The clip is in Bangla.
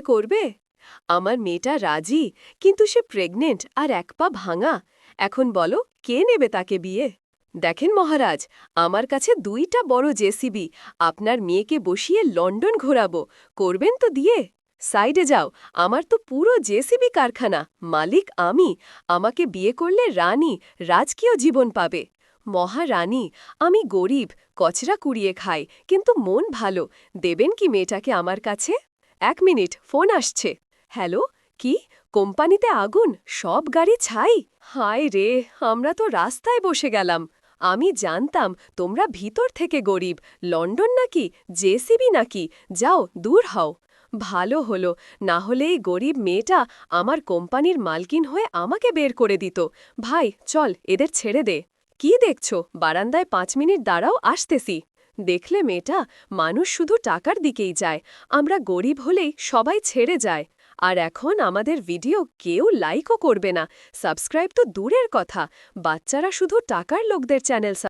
করবে? আমার মেয়েটা রাজি, কিন্তু সে প্রেগনেন্ট আর এক পা ভাঙা। এখন বলো, কে নেবে তাকে বিয়ে? দেখেন মহারাজ, আমার কাছে দুইটা বড় জেসিবি আপনার মেয়েকে বসিয়ে লন্ডন ঘোরাবো। করবেন তো দিয়ে। সাইডে যাও, আমার তো পুরো জেসিবি কারখানা। মালিক আমি, আমাকে বিয়ে করলে রানী রাজকীয় জীবন পাবে। মহারানী, আমি গরিব, কচরা কুড়িয়ে খাই, কিন্তু মন ভালো। দেবেন কি মেয়েটাকে আমার কাছে? এক মিনিট, ফোন আসছে। হ্যালো, কি? কোম্পানিতে আগুন? সব গাড়ি ছাই? হায় রে, আমরা তো রাস্তায় বসে গেলাম। আমি জানতাম তোমরা ভিতর থেকে গরিব। লন্ডন নাকি? জেসিবি নাকি? যাও, দূর হও। ভালো হলো, না হলে এই গরিব মেয়েটা আমার কোম্পানির মালকিন হয়ে আমাকে বের করে দিত। ভাই, চল, এদের ছেড়ে দে। কি দেখছ? বারান্দায় পাঁচ মিনিট দাঁড়াও, আসতেছি। দেখলে মেয়েটা মানুষ শুধু টাকার দিকেই যায়, আমরা গরিব হলেই সবাই ছেড়ে যায়। আর এখন আমাদের ভিডিও কেউ লাইকও করবে না, সাবস্ক্রাইব তো দূরের কথা, বাচ্চারা শুধু টাকার লোকদের চ্যানেল